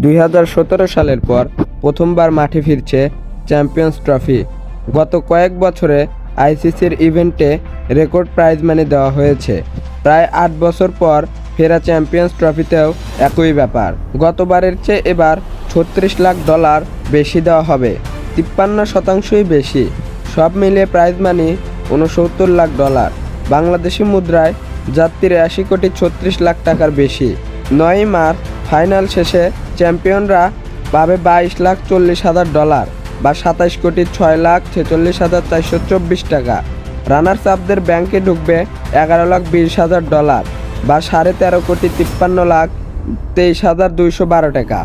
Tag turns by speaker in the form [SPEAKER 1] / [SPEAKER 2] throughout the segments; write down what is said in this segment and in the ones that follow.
[SPEAKER 1] দুই হাজার সতেরো সালের পর প্রথমবার মাঠে ফিরছে চ্যাম্পিয়ন্স ট্রফি। গত কয়েক বছরে আইসিসির ইভেন্টে রেকর্ড প্রাইজ মানি দেওয়া হয়েছে। প্রায় আট বছর পর ফেরা চ্যাম্পিয়ন্স ট্রফিতেও একই ব্যাপার। গতবারের চেয়ে এবার ছত্রিশ লাখ ডলার বেশি দেওয়া হবে। তিপ্পান্ন শতাংশই বেশি। সব মিলিয়ে প্রাইজ মানি উনসত্তর লাখ ডলার। বাংলাদেশি মুদ্রায় যা আশি কোটি ছত্রিশ লাখ টাকার বেশি। নয়ই মার্চ ফাইনাল শেষে চ্যাম্পিয়নরা পাবে বাইশ লাখ চল্লিশ হাজার ডলার বা সাতাইশ কোটি ছয় লাখ ছেচল্লিশ হাজার চারশো চব্বিশ টাকা। রানার্স আপদের ব্যাংকে ঢুকবে এগারো লাখ বিশ হাজার ডলার বা সাড়ে তেরো কোটি তিপ্পান্ন লাখ তেইশ হাজার দুইশো বারো টাকা।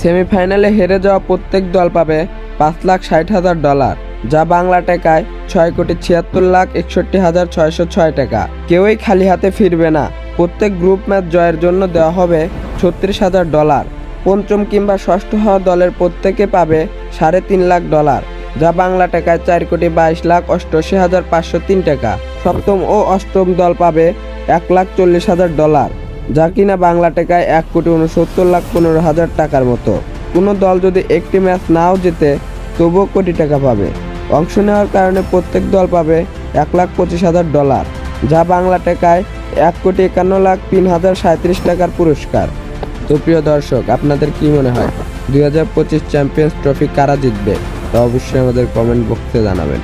[SPEAKER 1] সেমিফাইনালে হেরে যাওয়া প্রত্যেক দল পাবে পাঁচ লাখ ষাট হাজার ডলার, যা বাংলা টাকায় ছয় কোটি ছিয়াত্তর লাখ একষট্টি হাজার ছয়শো ছয় টাকা। কেউই খালি হাতে ফিরবে না। প্রত্যেক গ্রুপ ম্যাচ জয়ের জন্য দেওয়া হবে ছত্রিশ হাজার ডলার। পঞ্চম কিংবা ষষ্ঠ হওয়া দলের প্রত্যেকে পাবে সাড়ে তিন লাখ ডলার, যা বাংলা টাকায় চার কোটি বাইশ লাখ অষ্টআশি হাজার পাঁচশো তিন টাকা। সপ্তম ও অষ্টম দল পাবে এক লাখ চল্লিশ হাজার ডলার, যা কিনা বাংলা টাকায় এক কোটি উনসত্তর লাখ পনেরো হাজার টাকার মতো। কোনো দল যদি একটি ম্যাচ নাও জেতে, তবুও কোটি টাকা পাবে। অংশ নেওয়ার কারণে প্রত্যেক দল পাবে এক লাখ পঁচিশ হাজার ডলার, যা বাংলা টাকায় এক কোটি একান্ন লাখ তিন হাজার সাঁত্রিশ টাকার পুরস্কার। তো প্রিয় দর্শক, আপনাদের কি মনে হয়? দুই হাজার পঁচিশ চ্যাম্পিয়ন্স ট্রফি কারা জিতবে? তা অবশ্যই আমাদের কমেন্ট বক্সে জানাবেন।